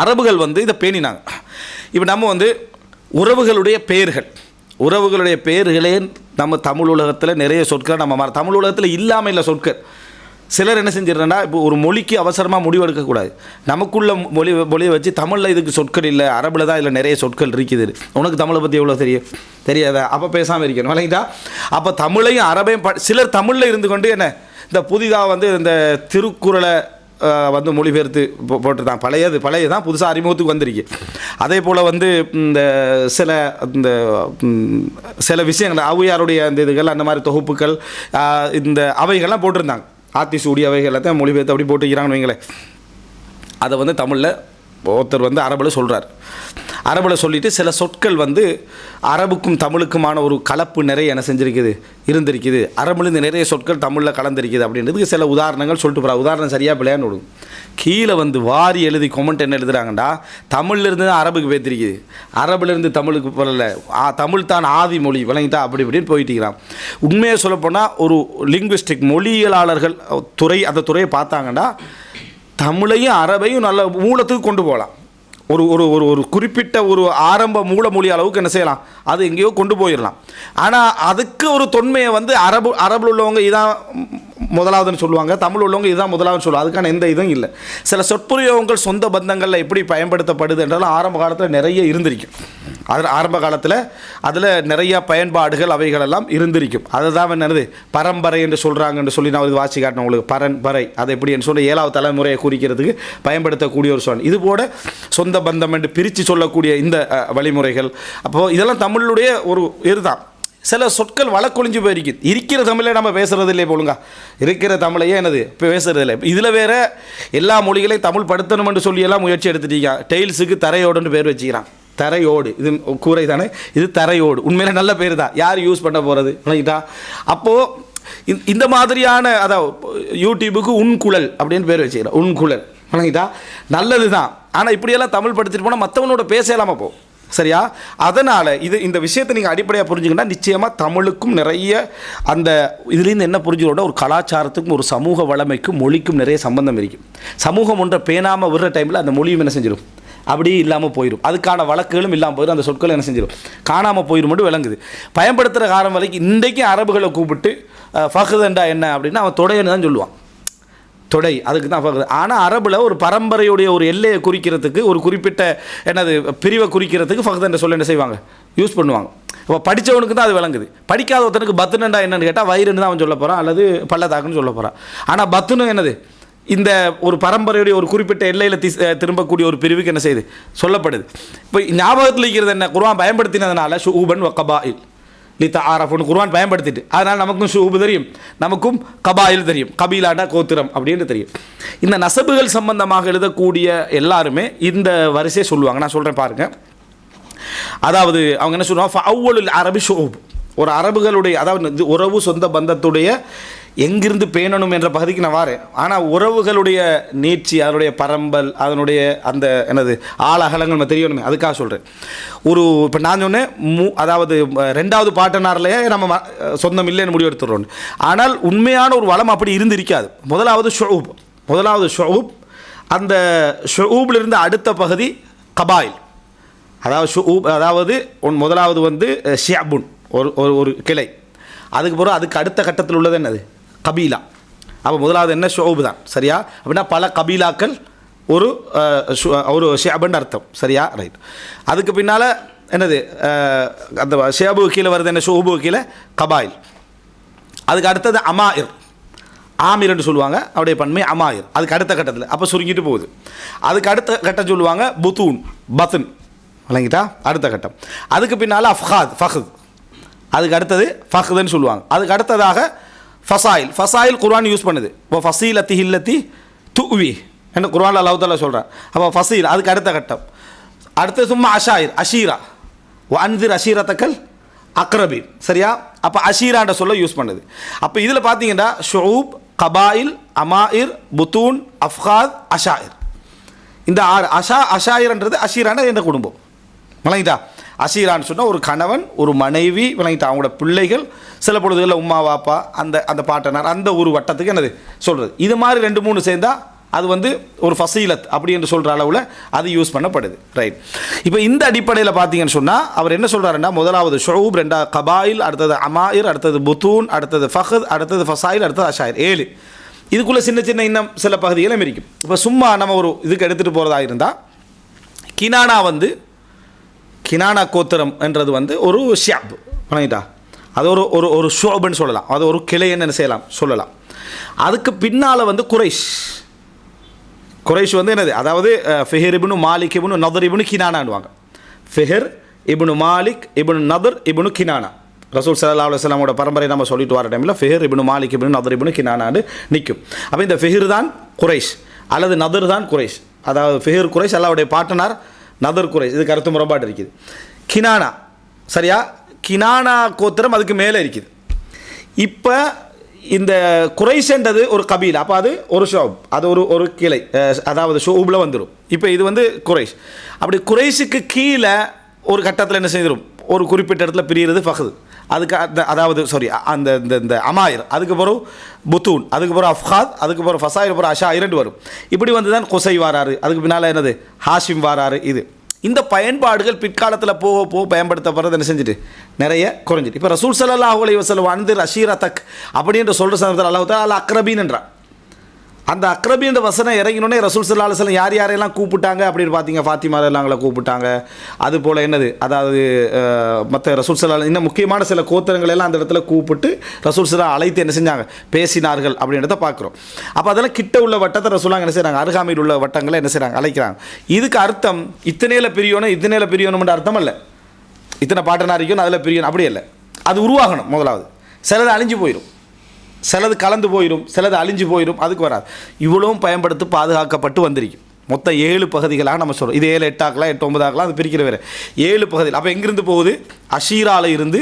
அரபுகள் வந்து இதை பேணினாங்க. இப்போ நம்ம வந்து உறவுகளுடைய பெயர்கள் உறவுகளுடைய பெயர்களே நம்ம தமிழ் உலகத்தில் நிறைய சொற்கள் நம்ம மற- தமிழ் உலகத்தில் இல்லாமல் இல்லை சொற்கள். சிலர் என்ன செஞ்சிடறேன்னா இப்போ ஒரு மொழிக்கு அவசரமாக முடிவெடுக்கக்கூடாது நமக்குள்ள மொழி மொழியை வச்சு தமிழில் இதுக்கு சொற்கள் இல்லை அரபில் தான் இதில் நிறைய சொற்கள் இருக்குது. உனக்கு தமிழை பற்றி எவ்வளோ தெரியும்? தெரியாதா? அப்போ பேசாமல் இருக்கணும் இல்லைங்களா? அப்போ தமிழையும் அரபையும் ப சிலர் தமிழில் இருந்து கொண்டு என்ன இந்த புதிதாக வந்து இந்த திருக்குறளை வந்து மொழிபெயர்த்து போ- போட்டிருந்தாங்க. பழையது பழைய தான் புதுசாக அறிமுகத்துக்கு வந்திருக்கு. அதே போல் வந்து இந்த சில இந்த சில விஷயங்கள் அவையாருடைய அந்த இதுகள் அந்த மாதிரி தொகுப்புகள் இந்த அவைகள்லாம் போட்டிருந்தாங்க. ஆத்திசூடி அவைகள் எல்லாத்தையும் மொழிபெயர்த்து அப்படி போட்டுக்கிறாங்கன்னு வைங்களேன். அதை வந்து தமிழில் ஒருத்தர் வந்து அரபில் சொல்கிறார் அரபில் சொல்லிட்டு சில சொற்கள் வந்து அரபுக்கும் தமிழுக்குமான ஒரு கலப்பு நிறைய என்ன செஞ்சிருக்குது இருந்திருக்குது. அரபுலேருந்து நிறைய சொற்கள் தமிழில் கலந்திருக்குது அப்படின்றதுக்கு சில உதாரணங்கள் சொல்லிட்டு போகிறா உதாரணம் சரியாக பிள்ளையான்னு விடுங்க கீழே வந்து வாரி எழுதி கொமெண்ட் என்ன எழுதுறாங்கடா? தமிழ்ல இருந்து தான் அரபுக்கு பேத்திருக்குது. அரபுலேருந்து தமிழுக்கு போகல தமிழ் தான் ஆதி மொழி விளங்கிட்டா அப்படி இப்படின்னு போயிட்டுக்கிறான் உண்மையை சொல்லப்போனால் ஒரு லிங்குவிஸ்டிக் மொழியியலாளர்கள் துறை அந்த துறையை பார்த்தாங்கன்னா தமிழையும் அரபையும் நல்ல மூலத்துக்கு கொண்டு போகலாம். ஒரு ஒரு ஒரு ஒரு குறிப்பிட்ட ஒரு ஆரம்ப மூலமொழி அளவுக்கு என்ன செய்யலாம்? அது எங்கேயோ கொண்டு போயிடலாம். ஆனால் அதுக்கு ஒரு தொன்மையை வந்து அரபு அரபில் உள்ளவங்க இதான் முதலாவதுன்னு சொல்லுவாங்க. தமிழ் உள்ளவங்க இதுதான் முதலாவதுன்னு சொல்லுவாங்க. அதுக்கான எந்த இதுவும் இல்லை. சில சொற்புரியோகங்கள் சொந்த பந்தங்களில் எப்படி பயன்படுத்தப்படுது என்றாலும் ஆரம்ப காலத்தில் நிறைய இருந்திருக்கும். அதில் ஆரம்ப காலத்தில் அதில் நிறைய பயன்பாடுகள் அவைகளெல்லாம் இருந்திருக்கும். அதுதான் என்னது? பரம்பரை என்று சொல்கிறாங்கன்னு சொல்லி நான் இது வாசி காட்டினேன் உங்களுக்கு. பரம்பரை. அதை எப்படி என்று சொல்லி ஏழாவது தலைமுறையை குறிக்கிறதுக்கு பயன்படுத்தக்கூடிய ஒரு சொல். இது போல சொந்த பந்தம் என்று பிரித்து சொல்லக்கூடிய இந்த வழிமுறைகள். அப்போது இதெல்லாம் தமிழுடைய ஒரு இதுதான். சில சொற்கள் வழக்கொழிஞ்சு போயிருக்குது இருக்கிற தமிழை நம்ம பேசுகிறது இல்லையே போலுங்க. இருக்கிற தமிழையே என்னது? இப்போ பேசுறது இல்லை இதில் வேறு எல்லா மொழிகளையும் தமிழ் படுத்தணும்னு சொல்லி எல்லாம் முயற்சி எடுத்துட்டீங்க. டெய்ல்ஸுக்கு தரையோடுன்னு பேர் வச்சுக்கிறான். தரையோடு. இது கூரை தானே? இது தரையோடு. உண்மையில நல்ல பேர் தான். யார் யூஸ் பண்ண போகிறது ரைட்டா அப்போது இந்த மாதிரியான அதாவது யூடியூபுக்கு உன்குழல் அப்படின்னு பேர் வச்சுக்கிறேன். உன்குழல் வணங்கிட்டா நல்லது தான் ஆனால் இப்படியெல்லாம் தமிழ் படுத்திட்டு போனால் மற்றவனோட பேசலாமா போ சரியா? அதனால் இது இந்த விஷயத்தை நீங்கள் அடிப்படையாக புரிஞ்சுங்கன்னா நிச்சயமாக தமிழுக்கும் நிறைய அந்த இதுலேருந்து என்ன புரிஞ்சுக்கணும் ஒரு கலாச்சாரத்துக்கும் ஒரு சமூக வளமைக்கும் மொழிக்கும் நிறைய சம்பந்தம் இருக்கும் சமூகம் ஒன்றை பேணாமல் விடுற டைமில் அந்த மொழியும் என்ன செஞ்சிடும் அப்படியே இல்லாமல் போயிடும் அதுக்கான வழக்குகளும் இல்லாமல் போயிடும் அந்த சொற்கள் என்ன செஞ்சிடும் காணாமல் போயிடும் மட்டும் விளங்குது. பயன்படுத்துகிற காலம் வரைக்கும் இன்றைக்கும் அரபுகளை கூப்பிட்டு அஹ், என்ன அப்படின்னா அவன் தொடையன்னு தான் சொல்லுவான். தொடை அதுக்கு தான் பார்க்குறது. ஆனால் அரபில் ஒரு பரம்பரையுடைய ஒரு எல்லையை குறிக்கிறதுக்கு ஒரு குறிப்பிட்ட என்னது பிரிவை குறிக்கிறதுக்கு ஃபஹ்தண்ட சொல்ல என்ன செய்வாங்க? யூஸ் பண்ணுவாங்க. இப்போ படித்தவனுக்கு தான் அது விளங்குது. படிக்காத ஒருத்தனுக்கு பத்துனண்டா என்னன்னு கேட்டால் வயிறுன்னு தான் அவன் சொல்ல போகிறான் அல்லது பள்ளத்தாக்குன்னு சொல்ல போகிறான் ஆனால் பத்துனு என்னது? இந்த ஒரு பரம்பரையுடைய ஒரு குறிப்பிட்ட எல்லையில் தி திரும்பக்கூடிய ஒரு பிரிவுக்கு என்ன செய்யுது? சொல்லப்படுது. இப்போ ஞாபகத்தில் இருக்கிறது என்ன? குருவான் பயன்படுத்தினதுனால ஷூபன் வக்கபாயில் லித்த ஆரஃப்னு குர்ஆன் பயன்படுத்திட்டு. அதனால் நமக்கும் ஷூபு தெரியும். நமக்கும் கபாயில் தெரியும். கபீலாண்டா கோத்திரம் அப்படின்னு தெரியும். இந்த நசபுகள் சம்பந்தமாக எழுதக்கூடிய எல்லாருமே இந்த வரிசையை சொல்லுவாங்க. நான் சொல்கிறேன் பாருங்கள் அதாவது அவங்க என்ன சொல்லுவாங்க? அவ்வளவு அரபி ஷோப். ஒரு அரபுகளுடைய அதாவது உறவு சொந்த பந்தத்துடைய எங்கிருந்து பேணணும் என்ற பகுதிக்கு நான் வாரேன். ஆனால் உறவுகளுடைய நீட்சி அதனுடைய பரம்பல் அதனுடைய அந்த என்னது ஆழகலங்கள் நம்ம தெரியணுமே. அதுக்காக சொல்கிறேன் ஒரு இப்போ நான் சொன்னேன் மூ அதாவது ரெண்டாவது பாட்டனார்லேயே நம்ம ம- சொந்தம் இல்லைன்னு முடிவெடுத்துடுறோம் ஆனால் உண்மையான ஒரு வளம் அப்படி இருந்து இருக்காது முதலாவது ஷொஹூப் முதலாவது ஷொஹூப் அந்த ஷொஹூப்லேருந்து அடுத்த பகுதி கபாயில். அதாவது ஷுஊப் அதாவது ஒன் முதலாவது வந்து ஷியாபுன் ஒரு ஒரு ஒரு கிளை. அதுக்கு பிறகு அதுக்கு அடுத்த கட்டத்தில் உள்ளது என்னது? கபீலா. அப்போ முதலாவது என்ன? ஷோபு தான். சரியா? அப்படின்னா பல கபீலாக்கள் ஒரு ஒரு ஷேபுன்னு அர்த்தம். சரியா? ரைட் அதுக்கு பின்னால் என்னது? அந்த ஷேபு கீழே வருது என்ன? ஷோபு கீழே கபாயில். அதுக்கு அடுத்தது அமாயிர். ஆமிர்னு சொல்லுவாங்க. அவருடைய பன்மை அமாயிர். அதுக்கு அடுத்த கட்டத்தில். அப்போ சுருங்கிட்டு போகுது. அதுக்கு அடுத்த கட்டம் சொல்லுவாங்க புத்தூன் பத்துன் விளங்கிட்டா? அடுத்த கட்டம். அதுக்கு பின்னால் அஃப்ஹாத் ஃபஹத். அதுக்கு அடுத்தது ஃபஹதுன்னு சொல்லுவாங்க. அதுக்கு அடுத்ததாக ஃபசாயில். ஃபசாயில் குர்ஆன் யூஸ் பண்ணுது. இப்போ ஃபசீலத்தி ஹில்லத்தி துவி என்ன குர்ஆன் அல்லாஹ் தாலா சொல்கிறார் அப்போ ஃபசீல் அதுக்கு அடுத்த கட்டம். அடுத்தது சும்மா அஷாயிர் அஷீரா. அன்சிர் அஷீரத்தக்கல் அக்ரபீன். சரியா? அப்போ அஷீரான்ற சொல்ல யூஸ் பண்ணுது. அப்போ இதில் பார்த்தீங்கன்னா ஷூப் கபாயில் அமாயிர் புத்தூன் அஃப்காத் அஷாயிர். இந்த ஆறு. அஷா அஷாயிரன்றது அஷீரான எந்த குடும்பம். விளங்கிட்டா அசீரான்னு சொன்னால் ஒரு கணவன் ஒரு மனைவி விளங்கிட்டு அவங்களோட பிள்ளைகள் சில பொழுதுகளில் உம்மா வாப்பா அந்த அந்த பாட்டனார் அந்த ஒரு வட்டத்துக்கு என்னது? சொல்கிறது இது மாதிரி ரெண்டு மூணு சேர்ந்தால் அது வந்து ஒரு ஃபசீலத் அப்படி என்று சொல்கிற அளவில் அது யூஸ் பண்ணப்படுது. ரைட் இப்போ இந்த அடிப்படையில் பார்த்தீங்கன்னு சொன்னால் அவர் என்ன சொல்கிறாருன்னா முதலாவது ஷோப் ரெண்டா கபாயில் அடுத்தது அமாயிர் அடுத்தது புத்தூன் அடுத்தது ஃபஹத் அடுத்தது ஃபசாயில் அடுத்தது அஷாயிர். ஏழு. இதுக்குள்ளே சின்ன சின்ன இன்னும் சில பகுதிகளும் இருக்கும் இப்போ சும்மா நம்ம ஒரு இதுக்கு எடுத்துகிட்டு போகிறதா இருந்தால் கினானா வந்து கினானா கோத்திரம் என்றது வந்து ஒரு ஷியாப் வணங்கிட்டா அது ஒரு ஒரு ஒரு ஷோபுன்னு சொல்லலாம். அது ஒரு கிளைன்னு என்ன செய்யலாம் சொல்லலாம். அதுக்கு பின்னால் வந்து குறைஷ். குறைஷ் வந்து என்னது? அதாவது ஃபெஹர் இபுனு மாலிக் இபுனு நதர் இபுனு கினானான்வாங்க ஃபெஹர் இபுனு மாலிக் இபுனு நதர் இபுனு கினானா. ரசூல் சல்லா அலுவலாமோட பரம்பரை நம்ம சொல்லிட்டு வர டைமில் ஃபெஹர் இபுனு மாலிக் இபுனு நதர் இபுனு கினானான்னு நிற்கும் அப்போ இந்த ஃபெஹர் தான் குறைஷ் அல்லது நதர் தான் குறைஷ். அதாவது ஃபெஹர் குறைஷ் அல்லாவுடைய பாட்டனார் நதர்குறை இது கருத்து முரண்பாடு இருக்குது. கினானா சரியா? கினானா கோத்திரம் அதுக்கு மேலே இருக்குது. இப்போ இந்த குறைஷன்றது ஒரு கபீல் அப்போ அது ஒரு ஷோப் அது ஒரு ஒரு கிளை அதாவது ஷோபில் வந்துடும் இப்போ இது வந்து குறைஷ் அப்படி குறைஷுக்கு கீழே ஒரு கட்டத்தில் என்ன செய்திடும் ஒரு குறிப்பிட்ட இடத்துல பிரிகிறது ஃபஹது. அதுக்கு அந்த அதாவது சாரி அந்த இந்த இந்த அமாயர் அதுக்கு பிறகு புத்தூன் அதுக்கு பிறகு அஃப்ஹாத் அதுக்கு பிறகு ஃபசாயில் பிறகு அஷா இரண்டு வரும். இப்படி வந்து தான் கொசை வாராரு அதுக்கு பின்னால் என்னது? ஹாஷிம் வாராரு இது. இந்த பயன்பாடுகள் பிற்காலத்தில் போக போக பயன்படுத்தப்படுறது என்ன செஞ்சுட்டு? நிறைய குறைஞ்சிட்டு. இப்போ ரசூல் சல்லாஹ் அலைஹி வஸல்லம் வந்து ரஷீரா தக் அப்படின்ற சொல்கிற சந்தர்ப்பத்தில் அல்லாஹ் தாலா அக்ரபீன் என்றான். அந்த அக்ரபின்ற வசனம் இறங்கினோடனே ரசூல் சல்லா அலுவலம் யார் யாரையெல்லாம் கூப்பிட்டாங்க அப்படின்னு பார்த்தீங்க? ஃபாத்திமா எல்லாங்களை கூப்பிட்டாங்க. அது போல் என்னது? அதாவது மற்ற ரசூல் சல்லா இன்னும் முக்கியமான சில கோத்திரங்கள் எல்லாம் அந்த இடத்துல கூப்பிட்டு ரசூல் சல்லா அழைத்து என்ன செஞ்சாங்க? பேசினார்கள் அப்படின்றத பார்க்குறோம். அப்போ அதெல்லாம் கிட்ட உள்ள வட்டத்தை ரசூலாங்க என்ன செய்கிறாங்க அருகாமையில் உள்ள வட்டங்களை என்ன செய்கிறாங்க அழைக்கிறாங்க. இதுக்கு அர்த்தம் இத்தனையில் பிரியணும் இத்தனையில் பிரியணும்ன்ற அர்த்தம் இல்லை இத்தனை பாட்டனா இருக்கும் அதில் பிரியணும். அப்படி இல்லை அது உருவாகணும் முதலாவது. சிலது அழிஞ்சு போயிடும் சிலது கலந்து போயிடும் சிலது அழிஞ்சு போயிடும் அதுக்கு வராது. இவ்வளவும் பயன்படுத்தி பாதுகாக்கப்பட்டு வந்திருக்கும் மொத்தம் ஏழு பகுதிகளாக நம்ம சொல்கிறோம் இது ஏழு எட்டாக்கலாம் எட்டு ஒன்பதாக்கலாம் அது பிரிக்கிற வேறு. ஏழு பகுதிகள். அப்போ எங்கிருந்து போகுது? அஷீரால இருந்து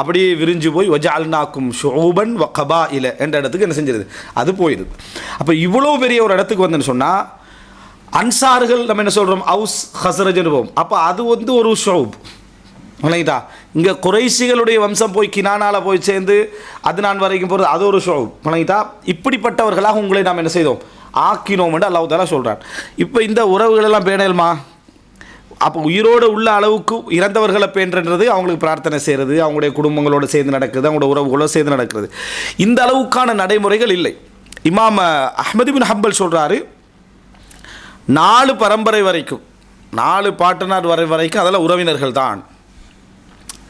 அப்படியே விரிஞ்சு போய் ஒஜால்னாக்கும் ஷோபன் வ கபா இல என்ற இடத்துக்கு என்ன செஞ்சிருது? அது போயிடுது. அப்போ இவ்வளோ பெரிய ஒரு இடத்துக்கு வந்துன்னு சொன்னால் அன்சார்கள் நம்ம என்ன சொல்கிறோம் ஹவுஸ் ஹசரஜ்னு போவோம். அப்போ அது வந்து ஒரு ஷோப் விளங்கிட்டா? இங்கே குறைசிகளுடைய வம்சம் போய் கினானால் போய் சேர்ந்து அது நான் வரைக்கும் போகிறது அது ஒரு ஷோ விளங்கிட்டா? இப்படிப்பட்டவர்களாக உங்களை நாம் என்ன செய்தோம்? ஆக்கினோம் என்று அல்லாஹ் சொல்கிறான் இப்போ இந்த உறவுகளெல்லாம் பேணலுமா? அப்போ உயிரோடு உள்ள அளவுக்கு இறந்தவர்களை பேன்றன்றது அவங்களுக்கு பிரார்த்தனை செய்கிறது அவங்களுடைய குடும்பங்களோடு சேர்ந்து நடக்குது அவங்களோட உறவுகளோடு சேர்ந்து நடக்கிறது. இந்த அளவுக்கான நடைமுறைகள் இல்லை. இமாம் அஹ்மது பின் ஹம்பல் சொல்கிறாரு நாலு பரம்பரை வரைக்கும் நாலு பாட்டனார் வரை வரைக்கும் அதெல்லாம் உறவினர்கள் தான்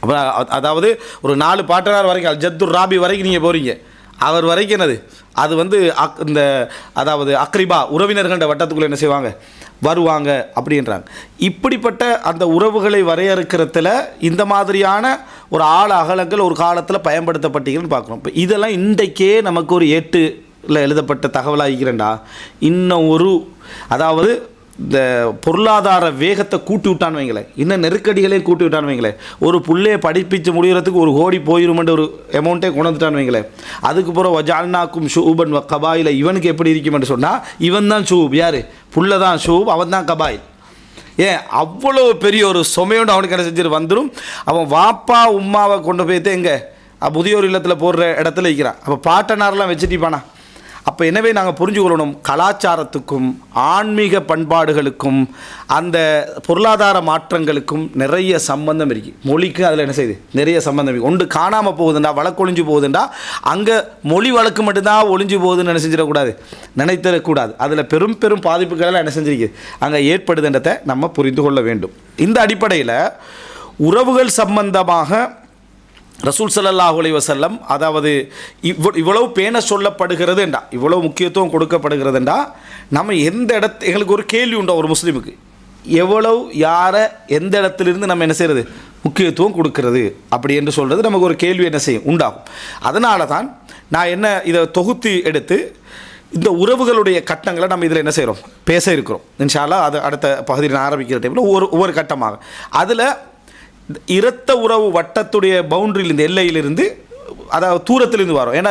அப்போ அதாவது ஒரு நாலு பாட்டனார் வரைக்கும் அல்ஜத்துர் ராபி வரைக்கும் நீங்கள் போகிறீங்க அவர் வரைக்கும் என்னது? அது வந்து அக் இந்த அதாவது அக்ரிபா உறவினர்கள்ன்ற வட்டத்துக்குள்ளே என்ன செய்வாங்க? வருவாங்க அப்படின்றாங்க. இப்படிப்பட்ட அந்த உறவுகளை வரையறுக்கிறதுல இந்த மாதிரியான ஒரு ஆழ அகலங்கள் ஒரு காலத்தில் பயன்படுத்தப்பட்டீங்கன்னு பார்க்குறோம். இப்போ இதெல்லாம் இன்றைக்கே நமக்கு ஒரு எட்டுல எழுதப்பட்ட தகவலாக இருக்கிறேன்டா. இன்னும் ஒரு அதாவது இந்த பொருளாதார வேகத்தை கூட்டி விட்டான்னு வைங்களேன். இன்னும் நெருக்கடிகளையும் கூட்டி விட்டான்னு வைங்களேன். ஒரு புள்ளையை படிப்பிச்சு முடிகிறதுக்கு ஒரு கோடி போயிருமென்ற ஒரு அமௌண்ட்டே கொண்டு வந்துட்டான்னு வைங்களேன். அதுக்கு பிறகு வஜால்னாக்கும் ஷூபன் கபாயில் இவனுக்கு எப்படி இருக்குமென்று சொன்னால் இவன் தான் ஷூப். யார்? புள்ள தான் ஷூப் அவன் தான் கபாயில். ஏன்? அவ்வளோ பெரிய ஒரு சுமையோடு அவனுக்கு என்ன செஞ்சுட்டு வந்துடும் அவன் வாப்பா உம்மாவை கொண்டு போய்த்து எங்கே? முதியோர் இல்லத்தில் போடுற இடத்துல இருக்கிறான் அப்போ பாட்டனாரெலாம் வச்சுட்டிப்பானா அப்போ எனவே நாங்கள் புரிஞ்சு கொள்ளணும் கலாச்சாரத்துக்கும் ஆன்மீக பண்பாடுகளுக்கும் அந்த பொருளாதார மாற்றங்களுக்கும் நிறைய சம்பந்தம் இருக்குது மொழிக்கு அதில் என்ன செய்யுது? நிறைய சம்பந்தம் இருக்குது ஒன்று காணாமல் போகுதுண்டா வழக்கொழிஞ்சு போகுதுண்டா அங்கே மொழி வழக்கு மட்டும்தான் ஒழிஞ்சு போகுதுன்னு என்ன செஞ்சிடக்கூடாது? நினைத்திடக்கூடாது. அதில் பெரும் பெரும் பாதிப்புகள் எல்லாம் என்ன செஞ்சிருக்கு? அங்கே ஏற்படுதுன்றதை நம்ம புரிந்து கொள்ள வேண்டும். இந்த அடிப்படையில் உறவுகள் சம்பந்தமாக ரசூல் ஸல்லல்லாஹு அலைஹி வஸல்லம் அதாவது இவ்வ இவ்வளவு பேண சொல்லப்படுகிறதுண்டா இவ்வளவு முக்கியத்துவம் கொடுக்கப்படுகிறதுண்டா நம்ம எந்த இடத்து எங்களுக்கு ஒரு கேள்வி உண்டா ஒரு முஸ்லீமுக்கு? எவ்வளவு யாரை எந்த இடத்துலேருந்து நம்ம என்ன செய்கிறது முக்கியத்துவம் கொடுக்கறது அப்படி என்று சொல்கிறது நமக்கு ஒரு கேள்வி என்ன செய்யும் உண்டாகும். அதனால தான் நான் என்ன இதை தொகுத்து எடுத்து இந்த உறவுகளுடைய கட்டங்களை நம்ம இதில் என்ன செய்கிறோம் பேச இருக்கிறோம். இன்ஷால்லா அது அடுத்த பகுதியில் நான் ஆரம்பிக்கிற டைமில் ஒவ்வொரு ஒவ்வொரு கட்டமாக. அதில் இரத்த உறவு வட்டத்துடைய பவுண்டரியிலிருந்து எல்லையிலிருந்து அதாவது தூரத்திலிருந்து வரும். ஏன்னா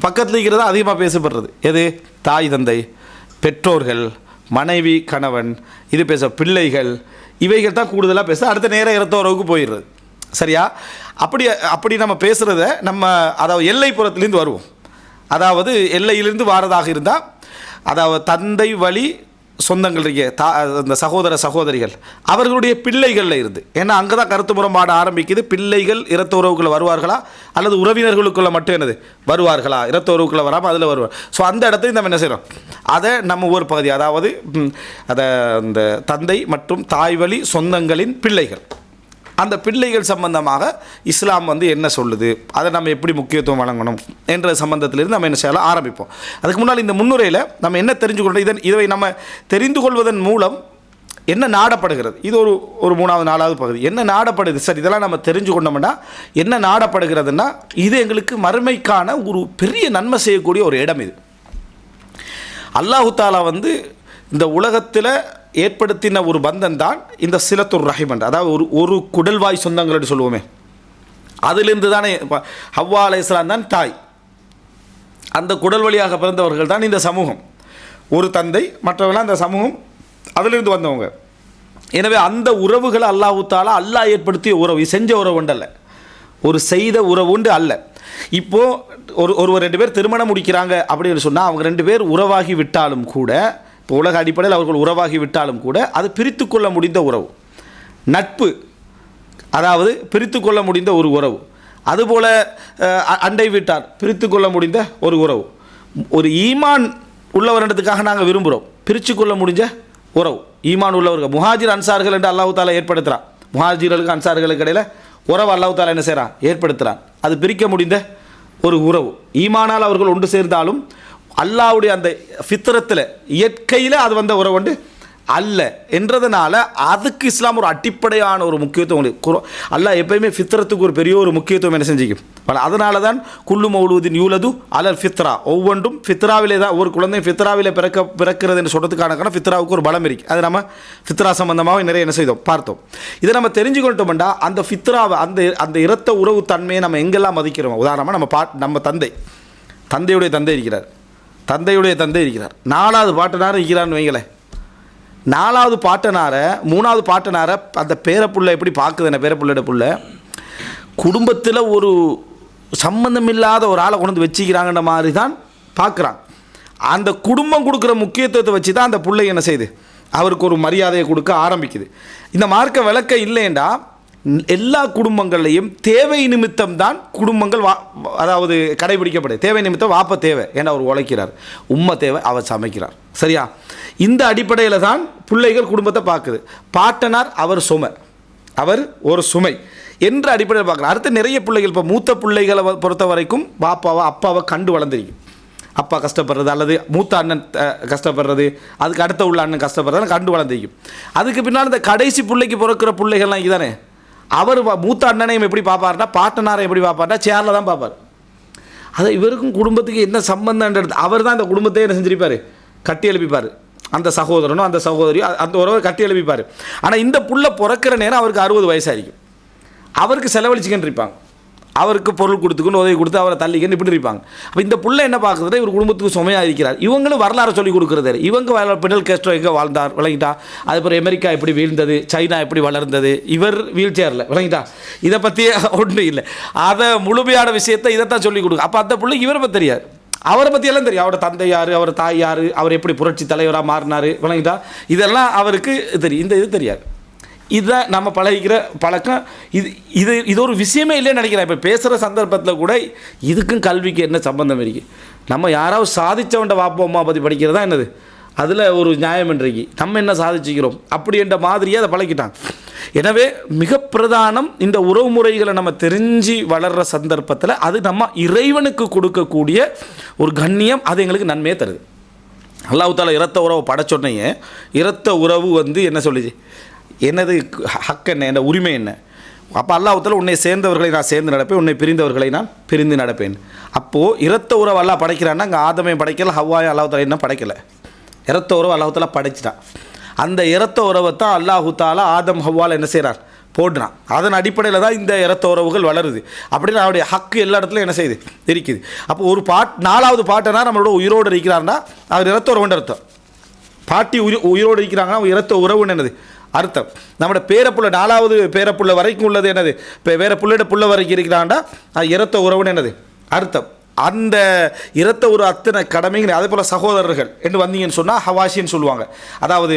பக்கத்தில் இருக்கிறது அதிகமாக பேசப்படுறது. எது? தாய் தந்தை பெற்றோர்கள் மனைவி கணவன் இது பேச பிள்ளைகள் இவைகள் தான் கூடுதலாக பேச அடுத்த நேரம் இரத்த உறவுக்கு போயிடுறது. சரியா? அப்படி அப்படி நம்ம பேசுகிறத நம்ம அதாவது எல்லைப்புறத்துலேருந்து வருவோம். அதாவது எல்லையிலிருந்து வாரதாக இருந்தால் அதாவது தந்தை வழி சொந்தங்கள் தா அந்த சகோதர சகோதரிகள் அவர்களுடைய பிள்ளைகளில் இருந்து. ஏன்னா அங்கே தான் கருத்து ஆட ஆரம்பிக்குது. பிள்ளைகள் இரத்த உறவுக்குள்ளே வருவார்களா? அல்லது உறவினர்களுக்குள்ள மட்டும் என்னது? வருவார்களா? இரத்த உறவுக்குள்ள வராமல் அதில் வருவார் ஸோ அந்த இடத்தையும் நம்ம என்ன செய்கிறோம் அதை நம்ம ஒரு பகுதி அதாவது அதை அந்த தந்தை மற்றும் தாய் வழி சொந்தங்களின் பிள்ளைகள். அந்த பிள்ளைகள் சம்பந்தமாக இஸ்லாம் வந்து என்ன சொல்லுது? அதை நம்ம எப்படி முக்கியத்துவம் வழங்கணும்? என்ற சம்பந்தத்திலிருந்து நம்ம என்ன செய்யலாம்? ஆரம்பிப்போம். அதுக்கு முன்னால் இந்த முன்னுரையில் நம்ம என்ன தெரிஞ்சுக்கொள்ளணும் இதன் இதை நம்ம தெரிந்து கொள்வதன் மூலம் என்ன நாடப்படுகிறது? இது ஒரு ஒரு மூணாவது நாலாவது பகுதி. என்ன நாடப்படுது? சார் இதெல்லாம் நம்ம தெரிஞ்சு கொண்டோம்னா என்ன நாடப்படுகிறதுன்னா இது எங்களுக்கு மறுமைக்கான ஒரு பெரிய நன்மை செய்யக்கூடிய ஒரு இடம் இது. அல்லாஹு தாலா வந்து இந்த உலகத்தில் ஏற்படுத்தின ஒரு பந்தம் தான் இந்த சிலத்துர் ரஹிமன் அதாவது ஒரு ஒரு குடல்வாய் சொந்தங்கள் சொல்லுவோமே அதிலிருந்து தானே ஹவ்வா அலை இஸ்லாம் தான் தாய். அந்த குடல் வழியாக பிறந்தவர்கள் தான் இந்த சமூகம். ஒரு தந்தை மற்றவங்களாம் அந்த சமூகம் அதிலிருந்து வந்தவங்க. எனவே அந்த உறவுகளை அல்லாஹு தாலா அல்லாஹ் ஏற்படுத்திய உறவு செஞ்ச உறவு உண்டல்ல ஒரு செய்த உறவு உண்டு அல்ல. இப்போது ஒரு ஒருவர் ரெண்டு பேர் திருமணம் முடிக்கிறாங்க அப்படின்னு சொன்னால் அவங்க ரெண்டு பேர் உறவாகி விட்டாலும் கூட இப்போ உலக அடிப்படையில் அவர்கள் உறவாகி விட்டாலும் கூட அது பிரித்து கொள்ள முடிந்த உறவு. நட்பு அதாவது பிரித்து கொள்ள முடிந்த ஒரு உறவு. அதுபோல் அ- அண்டை வீட்டார் பிரித்து கொள்ள முடிந்த ஒரு உறவு. ஒரு ஈமான் உள்ளவரிடத்துக்காக நாங்கள் விரும்புகிறோம் பிரித்து கொள்ள முடிஞ்ச உறவு. ஈமான் உள்ளவர்கள். முஹாஜிர் அன்சார்கள் என்று அல்லாஹு தாலா ஏற்படுத்துகிறான் முஹாஜிர்களுக்கு அன்சார்களுக்கு இடையில் உறவு அல்லாஹு தாலா என்ன செய்கிறான் ஏற்படுத்துகிறான் அது பிரிக்க முடிந்த ஒரு உறவு. ஈமானால் அவர்கள் ஒன்று சேர்ந்தாலும் அல்லாஹ்வுடைய அந்த ஃபித்ரத்தில் இயற்கையில் அது வந்த உறவு வந்து அல்ல என்றதுனால அதுக்கு இஸ்லாம் ஒரு அடிப்படையான ஒரு முக்கியத்துவம் உண்டு. அல்லா அல்லாஹ் எப்பயுமே ஃபித்ரத்துக்கு ஒரு பெரிய ஒரு முக்கியத்துவம் என்ன செஞ்சிக்கும். பல அதனால தான் குல்லு மௌலூதின் யூலது அலல் ஃபித்ரா. ஒவ்வொன்றும் ஃபித்ராவிலே தான் ஒரு குழந்தை ஃபித்ராவிலே பிறக்க பிறக்கிறது என்று சொல்கிறதுக்கான காரணம் ஃபித்ராவுக்கு ஒரு பலம் இருக்குது அது நம்ம ஃபித்ரா சம்பந்தமாக நிறைய என்ன செய்தோம் பார்த்தோம். இதை நம்ம தெரிஞ்சுக்கொண்டோம்டா அந்த ஃபித்ராவை அந்த அந்த இரத்த உறவு தன்மையை நம்ம எங்கெல்லாம் மதிக்கிறோம் உதாரணமாக நம்ம பாட் நம்ம தந்தை தந்தையுடைய தந்தை இருக்கிறார். தந்தையுடைய தந்தை இருக்கிறார். நாலாவது பாட்டனார் இருக்கிறான்னு வைங்களேன். நாலாவது பாட்டனாரை மூணாவது பாட்டனாரை அந்த பேரப்புள்ள எப்படி பார்க்குது என்ன பேரப்புள்ளோட புள்ள? குடும்பத்தில் ஒரு சம்பந்தம் இல்லாத ஒரு ஆளை கொண்டு வந்து வச்சுக்கிறாங்கன்ற மாதிரி தான் பார்க்குறான். அந்த குடும்பம் கொடுக்குற முக்கியத்துவத்தை வச்சு தான் அந்த பிள்ளை என்ன செய்யுது அவருக்கு ஒரு மரியாதையை கொடுக்க ஆரம்பிக்குது. இந்த மார்க்க விளக்க இல்லைண்டா எல்லா குடும்பங்கள்லையும் தேவை நிமித்தம் தான் குடும்பங்கள் வா அதாவது கடைபிடிக்கப்படுது. தேவை நிமித்தம் வாப்ப தேவை ஏன்னா அவர் உழைக்கிறார். உம்மை தேவை அவர் சமைக்கிறார். சரியா? இந்த அடிப்படையில் தான் பிள்ளைகள் குடும்பத்தை பார்க்குது. பாட்டனார் அவர் சுமை. அவர் ஒரு சுமை. என்ற அடிப்படையில் பார்க்குறார். அடுத்து நிறைய பிள்ளைகள் இப்போ மூத்த பிள்ளைகளை வ- பொறுத்த வரைக்கும் பாப்பாவை அப்பாவை கண்டு வளர்ந்துருக்கும். அப்பா கஷ்டப்படுறது அல்லது மூத்த அண்ணன் கஷ்டப்படுறது அதுக்கு அடுத்த உள்ள அண்ணன் கஷ்டப்படுறது கண்டு வளர்ந்துருக்கும். அதுக்கு பின்னால் இந்த கடைசி பிள்ளைக்கு பிறக்கிற பிள்ளைகள்லாம் இதுதானே அவர் மூத்த அண்ணனையும் எப்படி பார்ப்பார்னா பாட்டனாரை எப்படி பார்ப்பார்னா சேரில் தான் பார்ப்பார். அது இவருக்கும் குடும்பத்துக்கு என்ன சம்பந்தன்றது அவர் தான் அந்த குடும்பத்தையே என்ன செஞ்சிருப்பார்? கட்டி எழுப்பிப்பார். அந்த சகோதரனும் அந்த சகோதரியும் அந்த உறவை கட்டி எழுப்பிப்பார். ஆனால் இந்த புள்ள பிறக்கிற நேரம் அவருக்கு அறுபது வயசாக இருக்கும் அவருக்கு செலவழிச்சுக்கின்னு இருப்பாங்க. அவருக்கு பொருள் கொடுத்துக்கணும் உதவி கொடுத்து அவரை தள்ளிக்கணும் இப்படி இருப்பாங்க அப்போ இந்த பிள்ளை என்ன பார்க்குறது இவர் குடும்பத்துக்கு சுமையாக இருக்கிறார். இவங்களும் வரலாறு சொல்லி கொடுக்குறது இவங்க பிடல் கேஸ்ட்ரோ எங்கே வாழ்ந்தார் விளங்கிட்டா? அதுக்கப்புறம் அமெரிக்கா எப்படி வீழ்ந்தது சைனா எப்படி வளர்ந்தது? இவர் வீல் சேரில் விளங்கிட்டா? இதை பற்றி ஒன்றும் இல்லை. அதை முழுமையான விஷயத்தை இதைத்தான் சொல்லி கொடுக்கும் அப்போ அந்த பிள்ளை இவரை பற்றி தெரியாது. அவரை பற்றி எல்லாம் தெரியும். அவரோட தந்தை யார் அவர் தாய் யார் அவர் எப்படி புரட்சி தலைவராக மாறினார் விளங்கிட்டா? இதெல்லாம் அவருக்கு தெரியும். இந்த இது தெரியாது. இதுதான் நம்ம பழகிக்கிற பழக்கம் இது இது இது ஒரு விஷயமே இல்லைன்னு நினைக்கிறேன். இப்போ பேசுகிற சந்தர்ப்பத்தில் கூட இதுக்கும் கல்விக்கு என்ன சம்பந்தம் இருக்குது நம்ம யாராவது சாதிச்சவன்ட வாப்போம்மா பற்றி படிக்கிறதா என்னது? அதில் ஒரு நியாயம் இன்றைக்கு நம்ம என்ன சாதிச்சுக்கிறோம்? அப்படி என்ற மாதிரியே அதை பழகிட்டாங்க எனவே மிக பிரதானம் இந்த உறவு முறைகளை நம்ம தெரிஞ்சு வளர்கிற சந்தர்ப்பத்தில் அது நம்ம இறைவனுக்கு கொடுக்கக்கூடிய ஒரு கண்ணியம் அது எங்களுக்கு நன்மையே தருது. அல்லாஹ் இரத்த உறவை படைச்சோடனே இரத்த உறவு வந்து என்ன சொல்லுச்சு? என்னது ஹக் என்ன? என்ன உரிமை என்ன? அப்போ அல்லாஹத்தில் உன்னை சேர்ந்தவர்களை நான் சேர்ந்து நடப்பேன் உன்னை பிரிந்தவர்களை நான் பிரிந்து நடப்பேன். அப்போது இரத்த உறவு அல்லா படைக்கிறான்னா அங்கே ஆதமையும் படைக்கல ஹவ்வாயும் அல்லாஹத்தில் என்ன படைக்கலை. இரத்த உறவு அல்லாஹத்தில் படைச்சிட்டான். அந்த இரத்த உறவை தான் அல்லாஹு தாலா ஆதம் ஹவ்வால் என்ன செய்கிறார் போடுறான். அதன் அடிப்படையில் தான் இந்த இரத்த உறவுகள் வளருது. அப்படின்னு அவருடைய ஹக்கு எல்லா இடத்துலையும் என்ன செய்யுது? இருக்குது. அப்போ ஒரு பாட் நாலாவது பாட்டுனா நம்மளோட உயிரோடு இருக்கிறாருன்னா அவர் இரத்த உறவுன்ற அர்த்தம். பாட்டி உயிர் உயிரோடு இருக்கிறாங்கன்னா அவங்க இரத்த உறவுன்னு என்னது? அர்த்தம். நம்மளோட பேரப்புள்ள நாலாவது பேரப்புள்ள வரைக்கும் உள்ளது என்னது? இப்போ வேற புள்ளிட புள்ள வரைக்கும் இருக்கிறான்டா அது இரத்த உறவுன்னு என்னது? அர்த்தம். அந்த இரத்த ஒரு அத்தனை கடமைங்க அதே போல் சகோதரர்கள். என்று வந்தீங்கன்னு சொன்னால் ஹவாஷின்னு சொல்லுவாங்க. அதாவது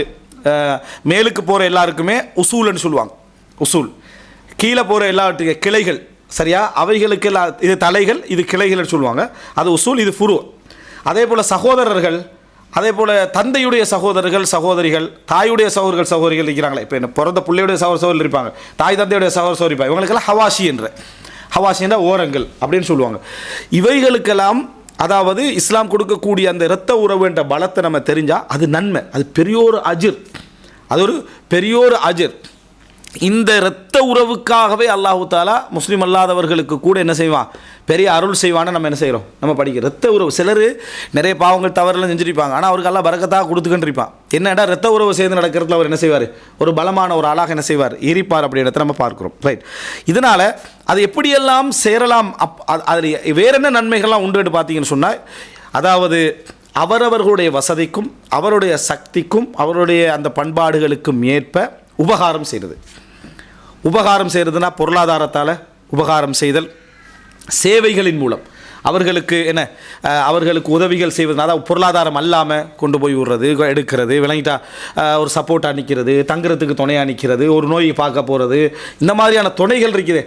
மேலுக்கு போகிற எல்லாருக்குமே உசூல்னு சொல்லுவாங்க. உசூல். கீழே போகிற எல்லாத்துக்கு கிளைகள். சரியா? அவைகளுக்கு எல்லா இது தலைகள் இது கிளைகள்னு சொல்லுவாங்க. அது உசூல் இது ஃபுரு. அதே போல் சகோதரர்கள் அதே போல் தந்தையுடைய சகோதரர்கள் சகோதரிகள் தாயுடைய சகோதரர்கள் சகோதரிகள் இருக்கிறாங்களே. இப்போ என்ன பிறந்த பிள்ளையுடைய சகோதர சகோதரி இருப்பாங்க. தாய் தந்தையுடைய சகோதர சகோதரி இருப்பாங்க. இவங்களுக்கெல்லாம் ஹவாஷி என்ற. ஹவாஷி என்ற ஓரங்கள் அப்படின்னு சொல்லுவாங்க. இவைகளுக்கெல்லாம் அதாவது இஸ்லாம் கொடுக்கக்கூடிய அந்த இரத்த உறவு என்ற பலத்தை நம்ம தெரிஞ்சால் அது நன்மை. அது பெரியோரு அஜிர். அது ஒரு பெரியோரு அஜிர். இந்த இரத்த உறவுக்காகவே அல்லாஹு தாலா முஸ்லீம் அல்லாதவர்களுக்கு கூட என்ன செய்வான்? பெரிய அருள் செய்வான்னு நம்ம என்ன செய்கிறோம் நம்ம படிக்கிறோம். ரத்த உறவு. சிலர் நிறைய பாவங்கள் தவறுலாம் செஞ்சுருப்பாங்க. ஆனால் அவருக்கு எல்லாம் பறக்கத்தாக கொடுத்துக்கிட்டு இருப்பான் என்னடா ரத்த உறவு சேர்ந்து நடக்கிறதுல அவர் என்ன செய்வார்? ஒரு பலமான ஒரு ஆளாக என்ன செய்வார்? எரிப்பார் அப்படின்றத நம்ம பார்க்குறோம். ரைட் இதனால் அது எப்படியெல்லாம் சேரலாம்? அப் அது- அதில் வேற என்ன நன்மைகள்லாம் உண்டு பார்த்தீங்கன்னு சொன்னால் அதாவது அவரவர்களுடைய வசதிக்கும் அவருடைய சக்திக்கும் அவருடைய அந்த பண்பாடுகளுக்கும் ஏற்ப உபகாரம் செய்கிறது உபகாரம் செய்கிறதுனா பொருளாதாரத்தால் உபகாரம் செய்தல். சேவைகளின் மூலம். அவர்களுக்கு என்ன அவர்களுக்கு உதவிகள் செய்வது அதாவது பொருளாதாரம் அல்லாமல் கொண்டு போய் விடுறது எடுக்கிறது விளங்கிட்டா ஒரு சப்போர்ட்டாக நிற்கிறது தங்குறதுக்கு துணையாக நிற்கிறது ஒரு நோயை பார்க்க போகிறது இந்த மாதிரியான துணைகள் இருக்குது.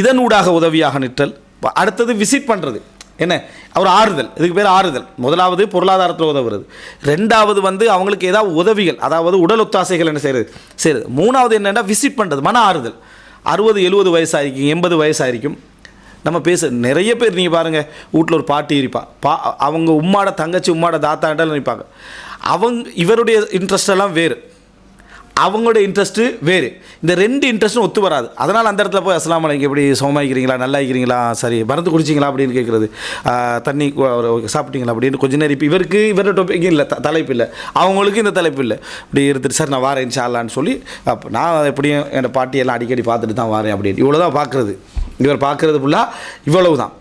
இதனூடாக உதவியாக நிற்றல். அடுத்தது விசிட் பண்ணுறது என்ன? அவர் ஆறுதல். இதுக்கு பேர் ஆறுதல். முதலாவது பொருளாதாரத்தில் உதவுறது ரெண்டாவது வந்து அவங்களுக்கு ஏதாவது உதவிகள் அதாவது உடல் ஒத்தாசைகள் என்ன செய்கிறது செய்கிறது மூணாவது என்னென்னா விசிட் பண்ணுறது மன ஆறுதல். அறுபது எழுபது வயசாகிருக்கும் எண்பது வயசாயிருக்கும். நம்ம பேச நிறைய பேர் நீங்கள் பாருங்கள் வீட்டில் ஒரு பாட்டி இருப்பா. பா அவங்க உம்மாட தங்கச்சி உம்மாட தாத்தாண்டெல்லாம் நிற்பாங்க அவங்க இவருடைய இன்ட்ரெஸ்டெல்லாம் வேறு. அவங்களோட இன்ட்ரெஸ்ட்டு வேறு. இந்த ரெண்டு இன்ட்ரெஸ்ட்டும் ஒத்து வராது. அதனால் அந்த இடத்துல போய் அஸ்லாம் வலைக்கும் எப்படி சுகமாக்கிறீங்களா நல்லா இருக்கிறீங்களா? சரி மருந்து குடிச்சிங்களா? அப்படின்னு கேட்குறது தண்ணி சாப்பிட்டீங்களா? அப்படின்னு கொஞ்ச நேரம் இப்போ இவருக்கு இவரோட டாபிக் இல்லை த- தலைப்பு இல்லை. அவங்களுக்கு இந்த தலைப்பு இல்லை. இப்படி இருந்துட்டு சார் நான் வாரேன் சார்லான்னு சொல்லி அப்போ நான் எப்படியும் என் பாட்டியெல்லாம் அடிக்கடி பார்த்துட்டு தான் வாரேன் அப்படின்னு. இவ்வளோ தான் பார்க்குறது. இவர் பார்க்குறது ஃபுல்லாக இவ்வளவு தான்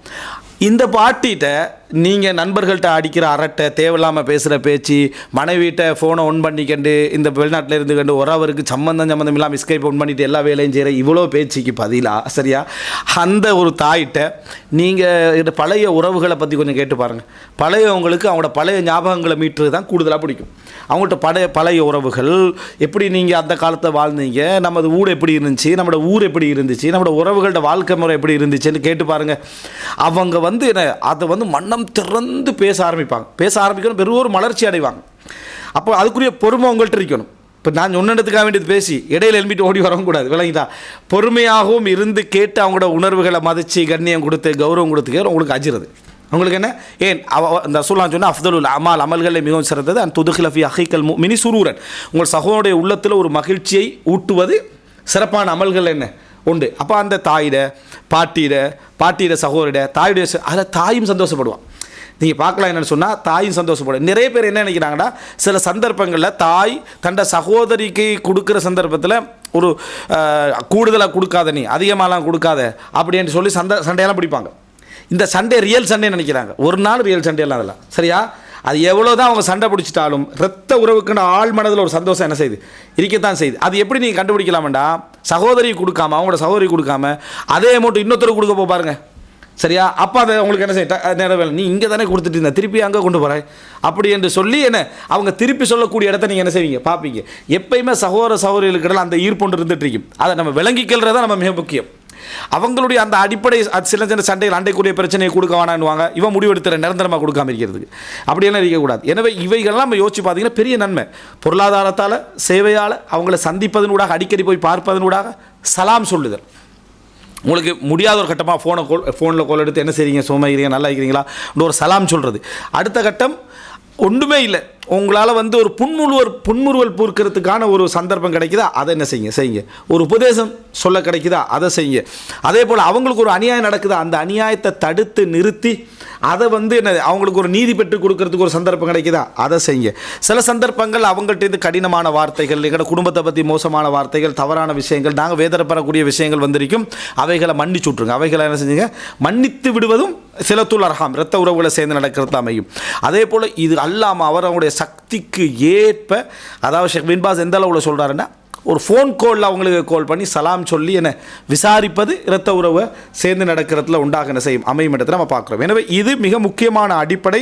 இந்த பாட்டிகிட்ட நீங்கள் நண்பர்கள்ட்ட அடிக்கிற அரட்டை தேவையில்லாமல் பேசுகிற பேச்சு மனைவிட்ட ஃபோனை ஒன் பண்ணிக்கண்டு இந்த வெளிநாட்டில் இருந்து கண்டு ஒரவருக்கு சம்மந்தம் சம்மந்தம் இல்லாமல் ஸ்கைப் ஒன் பண்ணிட்டு எல்லா வேலையும் செய்கிற இவ்வளோ பேச்சுக்கு பதிலாக சரியா? அந்த ஒரு தாயிட்ட நீங்கள் பழைய உறவுகளை பற்றி கொஞ்சம் கேட்டு பாருங்கள் பழையவங்களுக்கு அவங்களோட பழைய ஞாபகங்களை மீட்டுறது தான் கூடுதலாக பிடிக்கும். அவங்கள்ட்ட பழைய பழைய உறவுகள் எப்படி நீங்கள் அந்த காலத்தை வாழ்ந்தீங்க நமது ஊர் எப்படி இருந்துச்சு நம்மளோட ஊர் எப்படி இருந்துச்சு நம்மளோட உறவுகளோட வாழ்க்கை முறை எப்படி இருந்துச்சுன்னு கேட்டு பாருங்கள் அவங்க வந்து என்ன அதை வந்து மன்னம் திறந்து பேச ஆரம்பிப்பாங்க. பேச ஆரம்பிக்கணும் பெரும் ஒரு மலர்ச்சி அடைவாங்க. அப்போ அதுக்குரிய பொறுமை உங்கள்கிட்ட இருக்கணும். இப்போ நான் சொன்னதுக்காக வேண்டியது பேசி இடையில எழுப்பிட்டு ஓடி வரவும் கூடாது விளங்கிட்டா பொறுமையாகவும் இருந்து கேட்டு அவங்களோட உணர்வுகளை மதித்து கண்ணியம் கொடுத்து கௌரவம் கொடுத்து உங்களுக்கு அஜிறது உங்களுக்கு என்ன? ஏன் அவ இந்த ரசூல்லாம் சொன்னால் அஃதலுல் அமால் அமல்களில் மிகவும் சிறந்தது. அன் துதுகிலஃபி அஹிக்கல் மினி சுரூரன். உங்கள் சகோனுடைய உள்ளத்தில் ஒரு மகிழ்ச்சியை ஊட்டுவது சிறப்பான அமல்கள் என்ன? உண்டு. அப்போ அந்த தாயிட பாட்டியிட பாட்டியிட சகோதரிட தாயுடைய அதில் தாயும் சந்தோஷப்படுவான். நீங்கள் பார்க்கலாம் என்னென்னு சொன்னால் தாயும் சந்தோஷப்படும். நிறைய பேர் என்ன நினைக்கிறாங்கன்னா சில சந்தர்ப்பங்களில் தாய் தண்ட சகோதரிக்கு கொடுக்குற சந்தர்ப்பத்தில் ஒரு கூடுதலாக கொடுக்காத நீ அதிகமாகலாம் கொடுக்காத அப்படின்னு சொல்லி சண்டை சண்டையெல்லாம் பிடிப்பாங்க. இந்த சண்டே ரியல் சண்டே நினைக்கிறாங்க. ஒரு நாள் ரியல் சண்டையெல்லாம் அதெல்லாம். சரியா? அது எவ்வளோ தான் அவங்க சண்டை பிடிச்சிட்டாலும் ரத்த உறவுக்குன்னு ஆள் மனதில் ஒரு சந்தோஷம் என்ன செய்யுது? இருக்கத்தான் செய்யுது. அது எப்படி நீங்கள் கண்டுபிடிக்கலாமண்டா? சகோதரி கொடுக்காம அவங்களோட சகோதரி கொடுக்காம அதே அமௌண்ட் இன்னொருத்தர் கொடுக்க போ பாருங்கள் சரியா? அப்போ அதை உங்களுக்கு என்ன செய்ய நேரம் வேலை நீ இங்கே தானே கொடுத்துட்டு இருந்த. திருப்பி அங்கே கொண்டு போகிறேன் அப்படி என்று சொல்லி என்ன அவங்க திருப்பி சொல்லக்கூடிய இடத்த நீங்கள் என்ன செய்வீங்க? பார்ப்பீங்க. எப்பயுமே சகோதர சகோதரிகளுக்கிடையில் அந்த ஈர்ப்பொன்று இருந்துட்டு இருக்கும். அதை நம்ம விளங்கிக்கல்றது தான் நம்ம மிக முக்கியம். அவங்களுடைய அந்த அடிப்படை சின்ன சின்ன சண்டைகள் அண்டைக்குரிய பிரச்சனையை கொடுக்க வேணான்னுவாங்க. இவன் முடிவெடுத்துற நிரந்தரமாக கொடுக்காம இருக்கிறதுக்கு. அப்படியெல்லாம் இருக்கக்கூடாது. எனவே இவைகள்லாம் நம்ம யோசிச்சு பார்த்தீங்கன்னா பெரிய நன்மை. பொருளாதாரத்தால் சேவையால் அவங்கள சந்திப்பதனூடாக அடிக்கடி போய் பார்ப்பதனூடாக சலாம் சொல்லுதல். உங்களுக்கு முடியாத ஒரு கட்டமாக ஃபோனை கோல் ஃபோனில் கோல் எடுத்து என்ன செய்கிறீங்க சும்மா இருக்கிறீங்க? நல்லா இருக்கிறீங்களா? ஒரு சலாம் சொல்கிறது அடுத்த கட்டம் ஒன்றுமே இல்லை. உங்களால் வந்து ஒரு புன்முழுவர் புன்முறுவல் பூர்க்கிறதுக்கான ஒரு சந்தர்ப்பம் கிடைக்குதா? அதை என்ன செய்யுங்க? செய்யுங்க. ஒரு உபதேசம் சொல்ல கிடைக்குதா? அதை செய்யுங்க. அதே போல் அவங்களுக்கு ஒரு அநியாயம் நடக்குதா? அந்த அநியாயத்தை தடுத்து நிறுத்தி அதை வந்து என்ன அவங்களுக்கு ஒரு நீதி பெற்று கொடுக்கறதுக்கு ஒரு சந்தர்ப்பம் கிடைக்குதா? அதை செய்யுங்க. சில சந்தர்ப்பங்கள் அவங்கள்ட்ட இருந்து கடினமான வார்த்தைகள் எங்களோட குடும்பத்தை பற்றி மோசமான வார்த்தைகள் தவறான விஷயங்கள் நாங்கள் வேதனைப்படக்கூடிய விஷயங்கள் வந்திருக்கும். அவைகளை மன்னிச்சு விட்ருங்க அவைகளை என்ன செஞ்சுங்க? மன்னித்து விடுவதும் சிலத்துல் அரஹாம் இரத்த உறவுகளை சேர்ந்து நடக்கிறது அமையும். அதே போல் இது அல்லாமல் அவர் அவங்களுடைய சக்திக்கு ஏற்ப அதாவது ஷேக் பின்பாஸ் எந்த அளவில் சொல்கிறாருன்னா ஒரு ஃபோன் காலில் அவங்களுக்கு கால் பண்ணி சலாம் சொல்லி என்னை விசாரிப்பது இரத்த உறவை சேர்ந்து நடக்கிறதுல உண்டாக என்ன செய்யும் அமையும் இடத்தை நம்ம பார்க்குறோம். எனவே இது மிக முக்கியமான அடிப்படை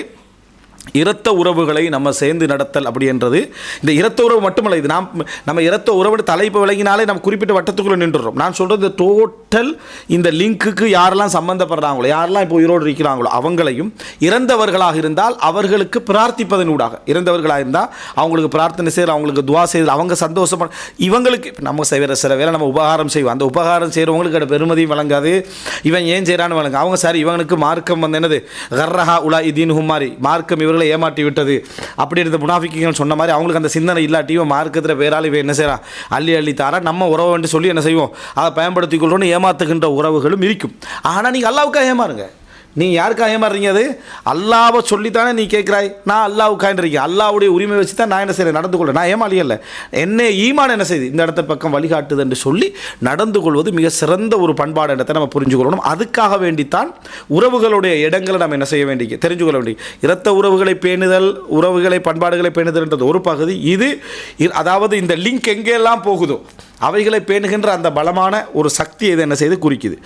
இரத்த உறவுகளை நம்ம சேர்ந்து நடத்தல் அப்படின்றது இந்த இரத்த உறவு மட்டுமல்ல இது நாம் நம்ம இரத்த உறவு தலைப்பு விளங்கினாலே நம்ம குறிப்பிட்ட வட்டத்துக்குள்ளே நின்றுறோம் நான் சொல்கிறது டோட்டல் இந்த லிங்க்குக்கு யாரெல்லாம் சம்மந்தப்படுறாங்களோ யாரெல்லாம் இப்போ உயிரோடு இருக்கிறாங்களோ அவங்களையும் இறந்தவர்களாக இருந்தால் அவர்களுக்கு பிரார்த்திப்பதன் ஊடாக. இறந்தவர்களாக இருந்தால் அவங்களுக்கு பிரார்த்தனை செய்கிற அவங்களுக்கு துவா செய்து அவங்க சந்தோஷப்பட இவங்களுக்கு நம்ம செய்கிற சில வேலை நம்ம உபகாரம் செய்வோம். அந்த உபகாரம் செய்கிறவங்களுக்கு அது பெருமதியும் வழங்காது. இவன் ஏன் செய்கிறான்னு வழங்க அவங்க சரி இவனுக்கு மார்க்கம் வந்து என்னது? கர்ரஹா உலா இதீன் ஹுமாரி மார்க்கம் இவர்களை ஏமாற்றி விட்டது. அப்படி இருந்த முனாஃபிக்குகள் சொன்ன மாதிரி அவங்களுக்கு அந்த சிந்தனை இல்லாட்டியும் மார்க்கத்தில் பேரால் இவன் என்ன செய்கிறான் அள்ளி அள்ளி தாரா நம்ம உறவு என்று சொல்லி என்ன செய்வோம்? அதை பயன்படுத்திக் கொள்றோன்னு ஏமாத்துகின்ற உறவுகளும் இருக்கும். ஆனால் நீங்கள் அல்லாவுக்காக ஏமாறுங்க. நீ யாருக்கு ஏமாறுறீங்க அது? அல்லாவை சொல்லித்தானே நீ கேட்குறாய். நான் அல்லாவுக்காக அல்லாவுடைய உரிமை வச்சு தான் நான் என்ன செய்கிறேன் நடந்து கொள்ள நான் ஏமாளி என்னை என்ன ஈமான் என்ன செய்யுது இந்த இடத்த பக்கம் வழிகாட்டுது என்று சொல்லி நடந்து கொள்வது மிக சிறந்த ஒரு பண்பாடு இடத்தை நம்ம புரிஞ்சு கொள்ளணும். அதுக்காக வேண்டித்தான் உறவுகளுடைய இடங்களை நம்ம என்ன செய்ய வேண்டிய தெரிஞ்சு கொள்ள வேண்டிய இரத்த உறவுகளை பேணுதல் உறவுகளை பண்பாடுகளை பேணுதல்ன்றது ஒரு பகுதி. இது இ- அதாவது இந்த லிங்க் எங்கெல்லாம் போகுதோ அவைகளை பேணுகின்ற அந்த பலமான ஒரு சக்தி இதை என்ன செய்து குறிக்குது.